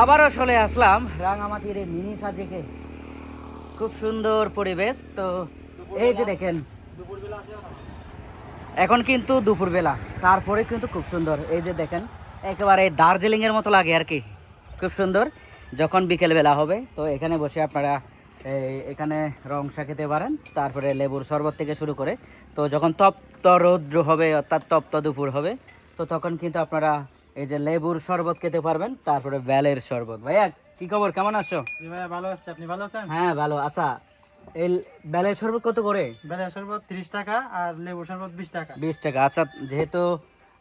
আবারও চলে আসলাম রাঙামাটির এই মিনি সাজেকে। খুব সুন্দর পরিবেশ তো এই যে দেখেন। এখন কিন্তু দুপুরবেলা তারপরে কিন্তু খুব সুন্দর। এই যে দেখেন একেবারে দার্জিলিং এর মতো লাগে আর কি। খুব সুন্দর যখন বিকেলবেলা হবে তো এখানে বসে আপনারা এই এখানে রংসা খেতে পারেন তারপরে লেবুর শরবত থেকে শুরু করে তো যখন তপ্ত রৌদ্র হবে অর্থাৎ তপ্ত দুপুর হবে তো তখন কিন্তু আপনারা এই যে লেবুর শরবত খেতে পারবেন তারপরে বেলের শরবত। ভাইয়া কি খবর? কেমন আছো? ভাইয়া ভালো আছি। আপনি ভালো আছেন? হ্যাঁ ভালো। আচ্ছা এই বেলের শরবত কত করে? বেলের শরবত তিরিশ টাকা আর লেবু শরবত বিশ টাকা। বিশ টাকা। আচ্ছা যেহেতু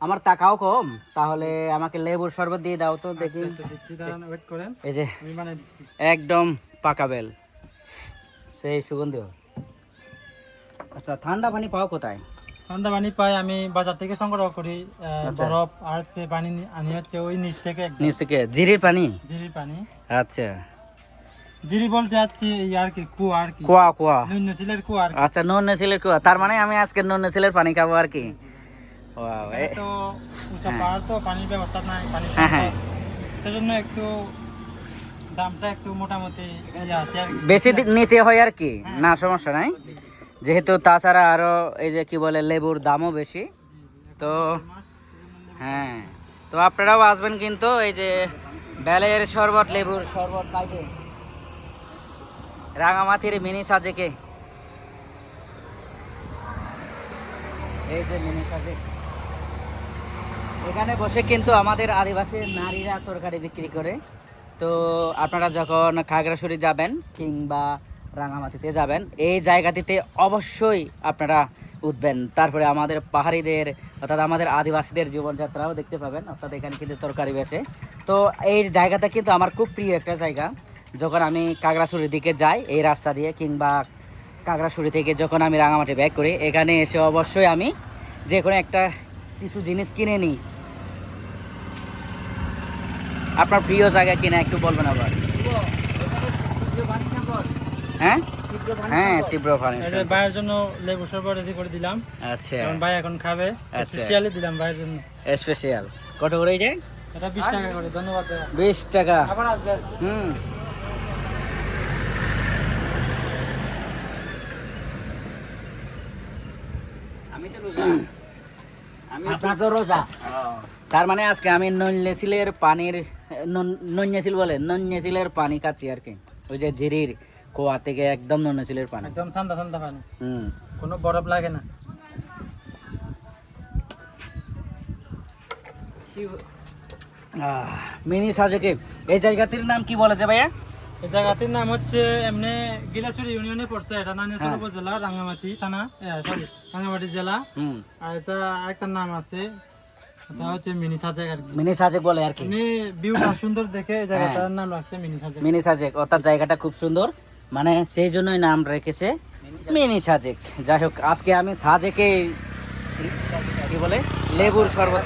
আমার টাকাও কম তাহলে আমাকে লেবুর শরবত দিয়ে দাও তো দেখি। আচ্ছা, ওয়েট করেন। এই যে একদম পাকা বেল সেই সুগন্ধি। আচ্ছা ঠান্ডা পানি পাও কোথায়? ঠান্ডা পানি পাই আমি বাজার থেকে সংগ্রহ করি আচ্ছা। বরফ আর হচ্ছে পানি আনি হচ্ছে ওই নিচ থেকে নিচ থেকে জিরির পানি? জিরির পানি। আচ্ছা। জিরি বলতে যাচ্ছি আর কি কুয়া আর কি। কুয়া কুয়া। নিম্ন সিলের কুয়া আর আচ্ছা নন নেসিলের কুয়া। তার মানে আমি আজকে নন নেসিলের পানি খাব আর কি? Wow, তো উঁচা পাহাড় তো পানির ব্যবস্থা নাই পানির হ্যাঁ, হ্যাঁ। সেজন্য একটু দামটা একটু মোটামুটি ইয়ে আছে আর বেশি নিতে হয় আর কি? না সমস্যা নাই। যেহেতু তাছাড়া আরও এই যে কি বলে, লেবুর দামও বেশি। তো হ্যাঁ তো আপনারাও আসবেন কিন্তু এই যে বেলের শরবত, লেবুর শরবত খাইতে রাঙামাটির মিনি সাজেকে। এই যে মিনি সাজেক এখানে বসে কিন্তু আমাদের আদিবাসী নারীরা তরকারি বিক্রি করে। তো আপনারা যখন খাগড়াছড়ি যাবেন কিংবা রাঙামাটিতে যাবেন। এই জায়গাটিতে অবশ্যই আপনারা উঠবেন। তারপরে আমাদের পাহাড়িদের, অর্থাৎ আমাদের আদিবাসীদের জীবনযাত্রাও দেখতে পাবেন। অর্থাৎ এখানে কিন্তু তরকারি বেছে তো এই জায়গাটা কিন্তু আমার খুব প্রিয় একটা জায়গা। যখন আমি কাগড়াছড়ির দিকে যাই, এই রাস্তা দিয়ে কিংবা কাগড়াছড়ি থেকে যখন আমি রাঙামাটি ব্যাক করি, এখানে এসে অবশ্যই আমি যে কোনো একটা কিছু জিনিস কিনে নিই। আপনার প্রিয় জায়গা কিনা একটু বলবেন আবার। হ্যাঁ? হ্যাঁ তীব্র এই ভাইয়ের জন্য লেবু শরবত রেডি করে দিলাম। আচ্ছা। কারণ ভাই এখন খাবে। আচ্ছা। স্পেশালি দিলাম ভাইয়ের জন্য। স্পেশাল কত করে এটা? বিশ টাকা করে ধন্যবাদ টাকা। আবার হুম। আমি তো রোজা। আমি আপনার তো রোজা। তার মানে আজকে আমি নন্যেসিলের পানির নন্যেসিল বলে নন্যেসিলের পানি খাচ্ছি আর কি। ওই যে জিরির। কোয়া থেকে একদম নন্যেসিলের পানি। একদম ঠান্ডা ঠান্ডা পানি। হুম। কোনো বরফ লাগে না। মিনি সাজেকে এই জায়গাটির নাম কি বলেছে ভাইয়া? এই জায়গাটির নাম হচ্ছে এমনি গিলাসুরি ইউনিয়নে পড়ছে এটা নানিয়াসর হ্যাঁ। উপজেলা রাঙ্গামাটি থানা সরি রাঙ্গামাটি জেলা। হুম। আর এটা আরেকটা নাম আছে এটা হচ্ছে মিনি সাজেক আর মিনি সাজেক বলে আর কি। ভিউটা সুন্দর দেখে এই জায়গাটার হ্যাঁ। নাম রাখছে মিনি সাজেক। মিনি সাজেক অর্থাৎ জায়গাটা খুব সুন্দর। মানে সেই জন্যই নাম রেখেছে মিনি সাজেক। যাই হোক আজকে আমি সাজেকে কি বলে লেবুর শরবত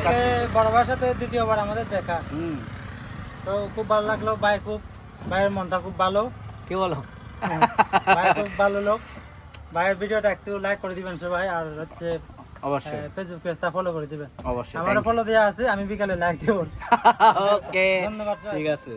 বড় ভাইয়ের সাথে দ্বিতীয়বার আমাদের দেখা। হুম। তো খুব ভালো লাগল ভাই খুব ভাইয়ের মনটা খুব ভালো। কি বলো? ভাই খুব ভালো লোক। ভাইয়ের ভিডিওটা একটু লাইক করে দিবেন সবাই আর হচ্ছে অবশ্যই। ফেসবুক পেজটা ফলো করে দিবেন। অবশ্যই আমারও ফলো দেওয়া আছে আমি বিকালে লাইক দেবো। ওকে ধন্যবাদ ঠিক আছে।